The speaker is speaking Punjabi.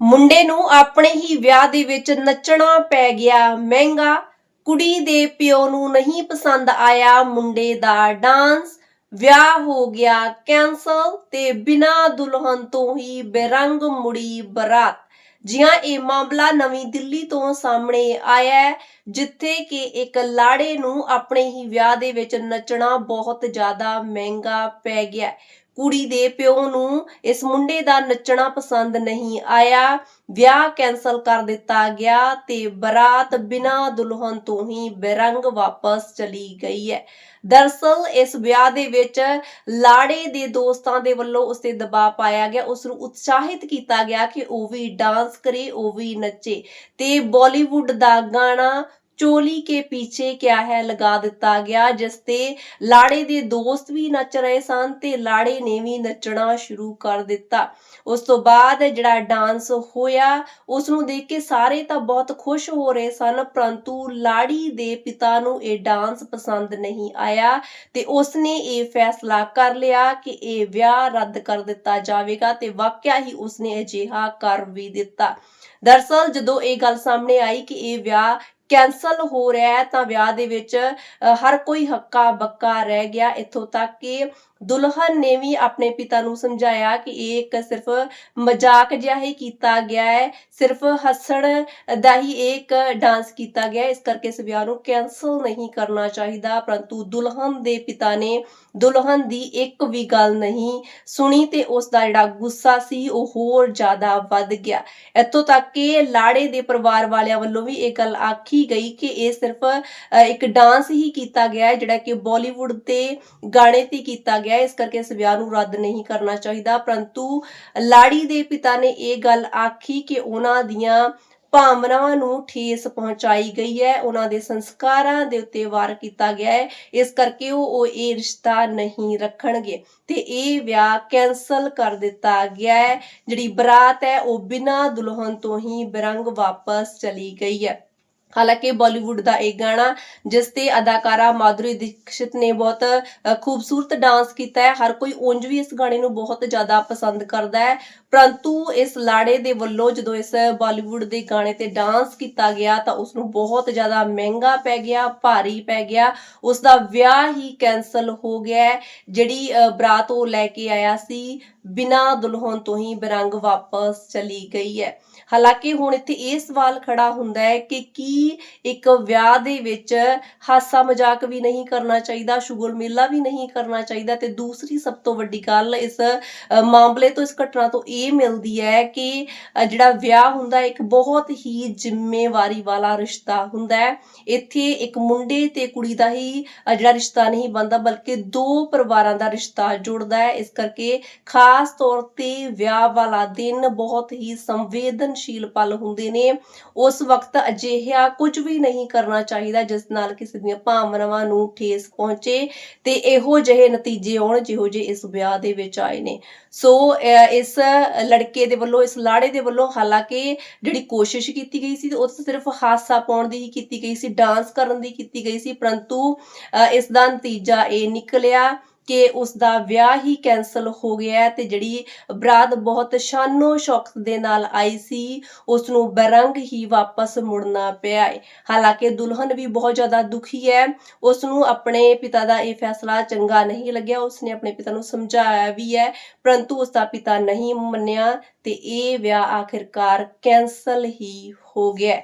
ਮੁੰਡੇ ਨੂੰ ਆਪਣੇ ਹੀ ਵਿਆਹ ਦੇ ਵਿੱਚ ਨੱਚਣਾ ਪੈ ਗਿਆ। ਮਹਿੰਗਾ ਕੁੜੀ ਦੇ ਪਿਓ ਨੂੰ ਨਹੀਂ ਪਸੰਦ ਆਇਆ। ਮੁੰਡੇ ਦਾ ਡਾਂਸ ਵਿਆਹ ਹੋ ਗਿਆ। ਕੈਂਸਲ ਤੇ ਬਿਨਾਂ ਦੁਲਹਨ ਤੋਂ ਹੀ ਬੇਰੰਗ ਮੁੜੀ ਬਰਾਤ। ਜੀ ਇਹ ਮਾਮਲਾ ਨਵੀਂ ਦਿੱਲੀ ਤੋਂ ਸਾਹਮਣੇ ਆਇਆ ਹੈ, ਜਿੱਥੇ ਕਿ ਇੱਕ ਲਾੜੇ ਨੂੰ ਆਪਣੇ ਹੀ ਵਿਆਹ ਦੇ ਵਿੱਚ ਨੱਚਣਾ ਬਹੁਤ ਜ਼ਿਆਦਾ ਮਹਿੰਗਾ ਪੈ ਗਿਆ ਕੁੜੀ ਦੇ ਪਿਓ ਨੂੰ ਇਸ ਮੁੰਡੇ ਦਾ ਨੱਚਣਾ ਪਸੰਦ ਨਹੀਂ ਆਇਆ। ਵਿਆਹ ਕੈਨਸਲ ਕਰ ਦਿੱਤਾ ਗਿਆ ਤੇ ਬਰਾਤ ਬਿਨਾਂ ਦੁਲਹਨ ਤੋਂ ਹੀ ਬੇਰੰਗ ਵਾਪਸ ਚਲੀ ਗਈ ਹੈ। ਦਰਸਲ ਇਸ ਵਿਆਹ ਦੇ ਵਿੱਚ ਲਾੜੇ ਦੇ ਦੋਸਤਾਂ ਦੇ ਵੱਲੋਂ ਉਸ ਤੇ ਦਬਾਅ ਪਾਇਆ ਗਿਆ। ਉਸ ਨੂੰ ਉਤਸ਼ਾਹਿਤ ਕੀਤਾ ਗਿਆ ਕਿ ਉਹ ਵੀ ਡਾਂਸ ਕਰੇ, ਉਹ ਵੀ ਨੱਚੇ ਤੇ ਬਾਲੀਵੁੱਡ ਦਾ ਗਾਣਾ ਚੋਲੀ ਕੇ ਪਿੱਛੇ ਕਿਆ ਹੈ ਲਗਾ ਦਿੱਤਾ ਗਿਆ, ਜਿਸ ਤੇ ਲਾੜੇ ਦੇ ਦੋਸਤ ਵੀ ਨੱਚ ਰਹੇ ਸਨ ਤੇ ਲਾੜੇ ਨੇ ਵੀ ਨੱਚਣਾ ਸ਼ੁਰੂ ਕਰ ਦਿੱਤਾ। ਉਸ ਤੋਂ ਬਾਅਦ ਜਿਹੜਾ ਡਾਂਸ ਹੋਇਆ ਉਸ ਨੂੰ ਦੇਖ ਕੇ ਸਾਰੇ ਤਾਂ ਬਹੁਤ ਖੁਸ਼ ਹੋ ਰਹੇ ਸਨ, ਪਰੰਤੂ ਲਾੜੀ ਦੇ ਪਿਤਾ ਨੂੰ ਇਹ ਡਾਂਸ ਪਸੰਦ ਨਹੀਂ ਆਇਆ ਤੇ ਉਸ ਨੇ ਇਹ ਫੈਸਲਾ ਕਰ ਲਿਆ ਕਿ ਇਹ ਵਿਆਹ ਰੱਦ ਕਰ ਦਿੱਤਾ ਜਾਵੇਗਾ ਤੇ ਵਾਕਿਆ ਹੀ ਉਸ ਨੇ ਅਜਿਹਾ ਕਰ ਵੀ ਦਿੱਤਾ। ਦਰਸਲ ਜਦੋਂ ਇਹ ਗੱਲ ਸਾਹਮਣੇ ਆਈ ਕਿ ਇਹ ਵਿਆਹ ਕੈਨਸਲ ਹੋ ਰਿਹਾ ਹੈ ਤਾਂ ਵਿਆਹ ਦੇ ਵਿੱਚ ਹਰ ਕੋਈ ਹੱਕਾ ਬੱਕਾ ਰਹਿ ਗਿਆ ਇੱਥੋਂ ਤੱਕ ਕਿ ਦੁਲਹਨ ਨੇ ਵੀ ਆਪਣੇ ਪਿਤਾ ਨੂੰ ਸਮਝਾਇਆ ਕਿ ਇਹ ਇੱਕ ਸਿਰਫ ਮਜ਼ਾਕ ਜਿਹਾ ਹੀ ਕੀਤਾ ਗਿਆ ਹੈ। ਸਿਰਫ ਹੱਸਣ ਦਾ ਹੀ ਇੱਕ ਡਾਂਸ ਕੀਤਾ ਗਿਆ ਇਸ ਕਰਕੇ ਇਸ ਵਿਆਹ ਨੂੰ ਕੈਨਸਲ ਨਹੀਂ ਕਰਨਾ ਚਾਹੀਦਾ। ਪਰੰਤੂ ਦੁਲਹਨ ਦੇ ਪਿਤਾ ਨੇ ਦੁਲਹਨ ਦੀ ਇੱਕ ਵੀ ਗੱਲ ਨਹੀਂ ਸੁਣੀ ਤੇ ਉਸ ਦਾ ਜਿਹੜਾ ਗੁੱਸਾ ਸੀ ਉਹ ਹੋਰ ਜ਼ਿਆਦਾ ਵੱਧ ਗਿਆ। ਇੱਥੋਂ ਤੱਕ ਕਿ ਲਾੜੇ ਦੇ ਪਰਿਵਾਰ ਵਾਲਿਆਂ ਵੱਲੋਂ ਵੀ ਇਹ ਗੱਲ ਆਖੀ ਗਈ ਕਿ ਇਹ ਸਿਰਫ ਇੱਕ ਡਾਂਸ ਹੀ ਕੀਤਾ ਗਿਆ ਹੈ, ਜਿਹੜਾ ਕਿ ਬਾਲੀਵੁੱਡ ਤੇ ਗਾਣੇ ਤੇ ਕੀਤਾ ਗਿਆ ਇਸ ਕਰਕੇ ਇਸ ਵਿਆਹ ਨੂੰ ਰੱਦ ਨਹੀਂ ਕਰਨਾ ਚਾਹੀਦਾ। ਪਰੰਤੂ ਲਾੜੀ ਦੇ ਪਿਤਾ ਨੇ ਇਹ ਗੱਲ ਆਖੀ ਕਿ ਉਹਨਾਂ ਦੀਆਂ ਭਾਵਨਾਵਾਂ ਨੂੰ ਠੇਸ ਪਹੁੰਚਾਈ ਗਈ ਹੈ। ਉਹਨਾਂ ਦੇ ਸੰਸਕਾਰਾਂ ਦੇ ਉੱਤੇ ਵਾਰ ਕੀਤਾ ਗਿਆ ਹੈ। ਇਸ ਕਰਕੇ ਉਹ ਉਹ ਇਹ ਰਿਸ਼ਤਾ ਨਹੀਂ ਰੱਖਣਗੇ। ਤੇ ਇਹ ਵਿਆਹ ਕੈਨਸਲ ਕਰ ਦਿੱਤਾ ਗਿਆ ਹੈ। ਜਿਹੜੀ ਬਰਾਤ ਹੈ, ਉਹ ਬਿਨਾਂ ਦੁਲਹਨ ਤੋਂ ਹੀ ਬਰੰਗ ਵਾਪਸ ਚਲੀ ਗਈ ਹੈ। ਹਾਲਾਂਕਿ ਬਾਲੀਵੁੱਡ ਦਾ ਇਹ ਗਾਣਾ ਜਿਸ ਤੇ ਅਦਾਕਾਰਾ ਮਾਧੁਰੀ ਦੀਕਸ਼ਿਤ ਨੇ ਬਹੁਤ ਅ, ਖੂਬਸੂਰਤ ਡਾਂਸ ਕੀਤਾ ਹੈ ਹਰ ਕੋਈ ਉਂਝ ਵੀ ਇਸ ਗਾਣੇ ਨੂੰ ਬਹੁਤ ਜ਼ਿਆਦਾ ਪਸੰਦ ਕਰਦਾ ਹੈ। ਪਰੰਤੂ ਇਸ ਲਾੜੇ ਦੇ ਵੱਲੋਂ ਜਦੋਂ ਇਸ ਬਾਲੀਵੁੱਡ ਦੇ ਗਾਣੇ ਤੇ ਡਾਂਸ ਕੀਤਾ ਗਿਆ ਤਾਂ ਉਸ ਨੂੰ ਬਹੁਤ ਜ਼ਿਆਦਾ ਮਹਿੰਗਾ ਪੈ ਗਿਆ, ਭਾਰੀ ਪੈ ਗਿਆ। ਉਸ ਦਾ ਵਿਆਹ ਹੀ ਕੈਨਸਲ ਹੋ ਗਿਆ ਜਿਹੜੀ ਬਰਾਤ ਉਹ ਲੈ ਕੇ ਆਇਆ ਸੀ, ਬਿਨਾਂ ਦੁਲਹਨ ਤੋਂ ਹੀ ਬਰੰਗ ਵਾਪਸ ਚਲੀ ਗਈ ਹੈ। ਹਾਲਾਂਕਿ ਹੁਣ ਇੱਥੇ ਇਹ ਸਵਾਲ ਖੜਾ ਹੁੰਦਾ ਹੈ ਕਿ ਕੀ ਇੱਕ ਵਿਆਹ ਦੇ ਵਿੱਚ ਹਾਸਾ ਮਜ਼ਾਕ ਵੀ ਨਹੀਂ ਕਰਨਾ ਚਾਹੀਦਾ, ਸ਼ੁਗਲ ਮੇਲਾ ਵੀ ਨਹੀਂ ਕਰਨਾ ਚਾਹੀਦਾ ਤੇ ਦੂਸਰੀ ਸਭ ਤੋਂ ਵੱਡੀ ਗੱਲ ਇਸ ਮਾਮਲੇ ਤੋਂ, ਇਸ ਘਟਨਾ ਤੋਂ ਇਹ ਮਿਲਦੀ ਹੈ ਕਿ ਜਿਹੜਾ ਵਿਆਹ ਹੁੰਦਾ ਇੱਕ ਬਹੁਤ ਹੀ ਜ਼ਿੰਮੇਵਾਰੀ ਵਾਲਾ ਰਿਸ਼ਤਾ ਹੁੰਦਾ ਹੈ। ਇੱਥੇ ਇੱਕ ਮੁੰਡੇ ਤੇ ਕੁੜੀ ਦਾ ਹੀ ਜਿਹੜਾ ਰਿਸ਼ਤਾ ਨਹੀਂ ਬਣਦਾ, ਬਲਕਿ ਦੋ ਪਰਿਵਾਰਾਂ ਦਾ ਰਿਸ਼ਤਾ ਜੁੜਦਾ ਹੈ। ਇਸ ਕਰਕੇ ਖਾਸ ਤੌਰ ਤੇ ਵਿਆਹ ਵਾਲਾ ਦਿਨ ਬਹੁਤ ਹੀ ਸੰਵੇਦਨਸ਼ੀਲ ਪਲ ਹੁੰਦੇ ਨੇ। ਉਸ ਵਕਤ ਅਜਿਹਾ ਕੁਝ ਵੀ ਨਹੀਂ ਕਰਨਾ ਚਾਹੀਦਾ, ਜਿਸ ਨਾਲ ਕਿਸੇ ਦੀਆਂ ਭਾਵਨਾਵਾਂ ਨੂੰ ਠੇਸ ਪਹੁੰਚੇ ਤੇ ਇਹੋ ਜਿਹੇ ਨਤੀਜੇ ਆਉਣ ਜਿਹੋ ਜਿਹੇ ਇਸ ਵਿਆਹ ਦੇ ਵਿੱਚ ਆਏ ਨੇ। ਸੋ ਇਸ ਲੜਕੇ ਦੇ ਵੱਲੋਂ ਇਸ ਲਾੜੇ ਦੇ ਵੱਲੋਂ ਹਾਲਾਂਕਿ ਜਿਹੜੀ ਕੋਸ਼ਿਸ਼ ਕੀਤੀ ਗਈ ਸੀ ਉਹ ਸਿਰਫ ਹਾਸਾ ਪਾਉਣ ਦੀ ਹੀ ਕੀਤੀ ਗਈ ਸੀ ਡਾਂਸ ਕਰਨ ਦੀ ਕੀਤੀ ਗਈ ਸੀ ਪਰੰਤੂ ਅਹ, ਇਸ ਦਾ ਨਤੀਜਾ ਇਹ ਨਿਕਲਿਆ ਕਿ ਉਸ ਦਾ ਵਿਆਹ ਹੀ ਕੈਨਸਲ ਹੋ ਗਿਆ ਤੇ ਜਿਹੜੀ ਬਰਾਤ ਬਹੁਤ ਸ਼ਾਨੋ ਸ਼ੌਕਤ ਦੇ ਨਾਲ ਆਈ ਸੀ ਉਸ ਨੂੰ ਬਰੰਗ ਹੀ ਵਾਪਸ ਮੁੜਨਾ ਪਿਆ ਹੈ। ਹਾਲਾਂਕਿ ਦੁਲਹਨ ਵੀ ਬਹੁਤ ਜ਼ਿਆਦਾ ਦੁਖੀ ਹੈ। ਉਸ ਨੂੰ ਆਪਣੇ ਪਿਤਾ ਦਾ ਇਹ ਫੈਸਲਾ ਚੰਗਾ ਨਹੀਂ ਲੱਗਿਆ। ਉਸ ਨੇ ਆਪਣੇ ਪਿਤਾ ਨੂੰ ਸਮਝਾਇਆ ਵੀ ਹੈ, ਪਰੰਤੂ ਉਸ ਦਾ ਪਿਤਾ ਨਹੀਂ ਮੰਨਿਆ ਤੇ ਇਹ ਵਿਆਹ ਆਖਿਰਕਾਰ ਕੈਨਸਲ ਹੀ ਹੋ ਗਿਆ